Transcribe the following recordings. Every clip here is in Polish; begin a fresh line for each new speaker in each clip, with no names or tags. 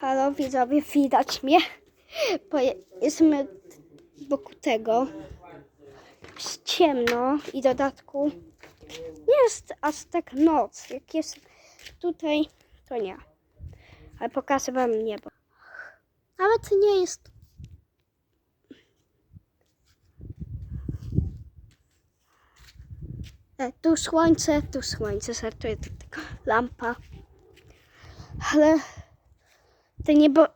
Halo widzowie, widać mnie, bo je- jesteśmy wokół tego. Jest ciemno i dodatku nie jest aż tak noc. Jak jest tutaj, to nie. Ale pokażę wam niebo. Nawet nie jest. E, tu słońce, tu słońce, żartuję, tylko lampa. Ale to niebo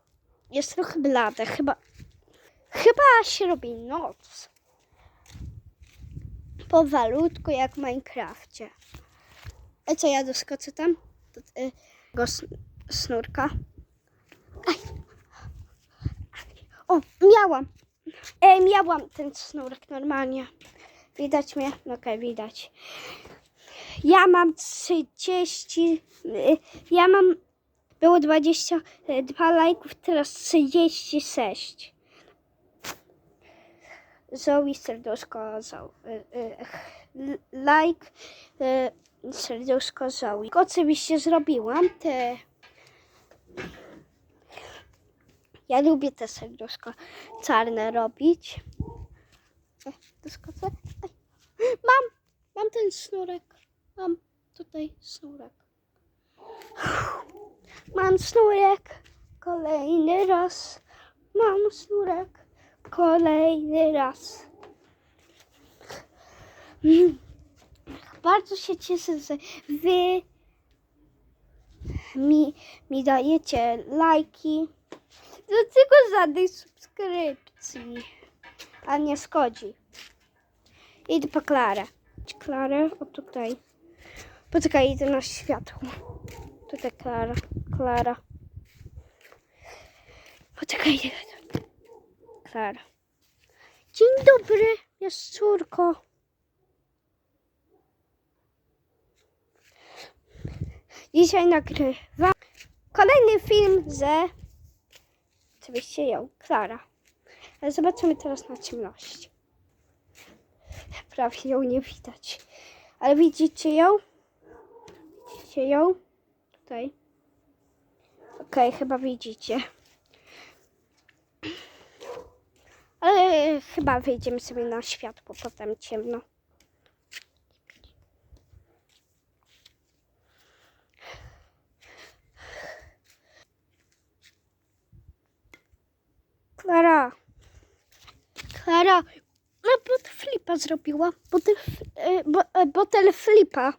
jest trochę blade. Chyba, chyba się robi noc. Powalutku jak w Minecrafcie. A co ja doskoczę tam? Do tego snurka. Aj. O, miałam. E, miałam ten snurek normalnie. Widać mnie? No Okej, widać. Ja mam 30. y, Ja mam. Było 22 lajków, teraz 36. Zoe serduszko Zoe. y, y, Like y, serduszko Zoe. Oczywiście zrobiłam te. Ja lubię te serduszko czarne robić. E. Mam! Mam ten sznurek. Mam tutaj sznurek. Mam sznurek. Kolejny raz. Mam sznurek. Kolejny raz. Bardzo się cieszę, że wy mi, mi dajecie lajki. Dlaczego żadnej subskrypcji? A nie schodzi. Idę po Klarę. Klarę, o tutaj. Poczekaj, idę na światło. Tutaj Klara, Klara. Poczekaj. Klara. Dzień dobry, jest córko. Dzisiaj nagrywam kolejny film ze... Oczywiście ją, Klara. Ale zobaczymy teraz na ciemności. Prawie ją nie widać. Ale widzicie ją? Widzicie ją? Tutaj. Okej, chyba widzicie. Ale chyba wyjdziemy sobie na światło, potem ciemno. Klara. Klara. No, bo flipa zrobiła. Botel, e, bo, e, botel flipa.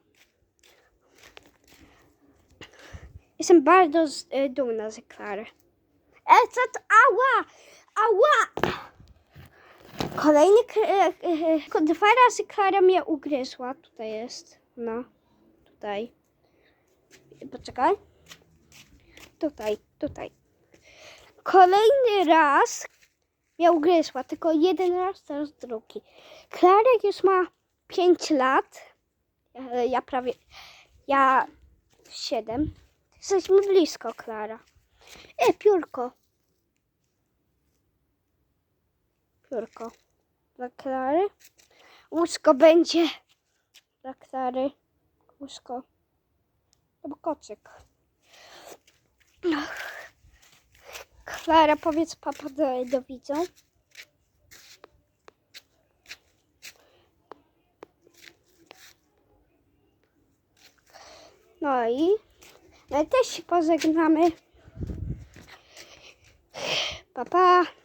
Jestem bardzo z, e, dumna z Klary. E, co to? Ała! Ała! Kolejny... E, e, e, dwa razy Klara mnie ugryzła. Tutaj jest. No. Tutaj. Poczekaj. Tutaj, tutaj. Kolejny raz mnie ugryzła, tylko jeden raz, teraz drugi. Klarek już ma 5 lat. Ja, ja prawie. Ja 7. Jesteśmy blisko, Klara. E, piórko. Piórko. Dla Klary. Łóżko będzie. Dla Klary. Łóżko. Albo kocyk. Klara, powiedz papa do, do widzą. No i my też się pożegnamy. Papa. Pa.